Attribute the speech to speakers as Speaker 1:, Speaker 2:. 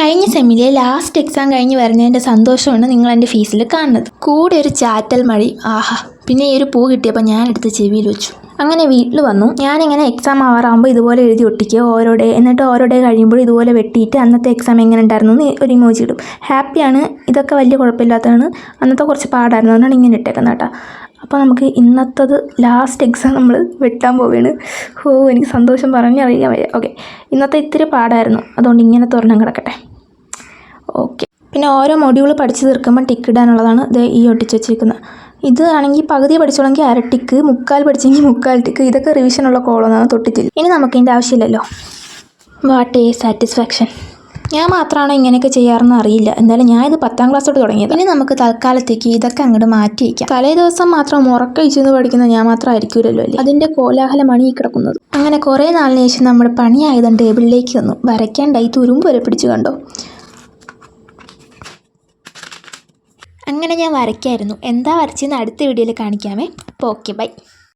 Speaker 1: കഴിഞ്ഞ സെമിലെ last exam കഴിഞ്ഞ് വരുന്നതിന്റെ സന്തോഷമാണ് നിങ്ങൾ എന്റെ ഫീസിൽ കാണുന്നത്. കൂടെ ഒരു ചാറ്റൽ മഴ ആഹാ. പിന്നെ ഈ ഒരു പൂ കിട്ടിയപ്പോൾ ഞാൻ എടുത്ത് ചെവിയിൽ വെച്ചു. അങ്ങനെ വീട്ടിൽ വന്നു. ഞാനിങ്ങനെ എക്സാം ആവാറാകുമ്പോൾ ഇതുപോലെ എഴുതി ഒട്ടിക്കുക ഓരോ ഡേ എന്നിട്ട് ഓരോ ഡേ കഴിയുമ്പോൾ ഇതുപോലെ വെട്ടിയിട്ട് അന്നത്തെ എക്സാം എങ്ങനെ ഉണ്ടായിരുന്നു എന്ന് ഒരു ഇമോജി ഇടും. ഹാപ്പിയാണ് ഇതൊക്കെ വലിയ കുഴപ്പമില്ലാത്തതാണ്. അന്നത്തെ കുറച്ച് പാടായിരുന്നു. അതുകൊണ്ടാണ് ഇങ്ങനെ ഇട്ടേക്കുന്നത് കേട്ടോ. അപ്പോൾ നമുക്ക് ഇന്നത്തത് ലാസ്റ്റ് എക്സാം നമ്മൾ വെട്ടാൻ പോവുകയാണ്. ഓ എനിക്ക് സന്തോഷം പറഞ്ഞറിയാൻ വയ്യ. ഓക്കെ ഇന്നത്തെ ഇത്തിരി പാടായിരുന്നു. അതുകൊണ്ട് ഇങ്ങനെ തുറന്നും കിടക്കട്ടെ. ഓക്കെ പിന്നെ ഓരോ മൊഡ്യൂൾ പഠിച്ചു തീർക്കുമ്പോൾ ടിക്ക് ഇടാനുള്ളതാണ് ഇത് ഈ ഒട്ടിച്ച് വെച്ചിരിക്കുന്നത് ഇത് ആണെങ്കിൽ പകുതി പഠിച്ചോളെങ്കിൽ അര ടിക്ക് മുക്കാൽ പഠിച്ചെങ്കിൽ മുക്കാൽ ടിക്ക് ഇതൊക്കെ റിവിഷനുള്ള കോളൊന്നാണ് തൊട്ടിട്ടില്ല. ഇനി നമുക്ക് ഇതിന്റെ ആവശ്യമില്ലല്ലോ. വാട്ട് ഏ സാറ്റിസ്ഫാക്ഷൻ ഞാൻ മാത്രമാണ് ഇങ്ങനെയൊക്കെ ചെയ്യാറെന്ന് അറിയില്ല. എന്തായാലും ഞാൻ ഇത് പത്താം ക്ലാസ് തൊട്ട് തുടങ്ങിയത്. ഇനി നമുക്ക് തൽക്കാലത്തേക്ക് ഇതൊക്കെ അങ്ങോട്ട് മാറ്റി വയ്ക്കാം തലേ ദിവസം മാത്രം ഉറക്കഴിച്ചെന്ന് പഠിക്കുന്ന ഞാൻ മാത്രം ആയിരിക്കുമല്ലോ അല്ലേ? അതിന്റെ കോലാഹലമാണ് ഈ കിടക്കുന്നത്. അങ്ങനെ കുറേ നാളിന് ശേഷം നമ്മുടെ പണിയായതും ടേബിളിലേക്ക് വന്നു. വരയ്ക്കാണ്ടായി തുരുമ്പ് വരെ പിടിച്ചു കണ്ടോ? അങ്ങനെ ഞാൻ വരയ്ക്കായിരുന്നു. എന്താ വരച്ചെന്ന് അടുത്ത വീഡിയോയിൽ കാണിക്കാമേ. അപ്പോൾ ഓക്കെ ബൈ.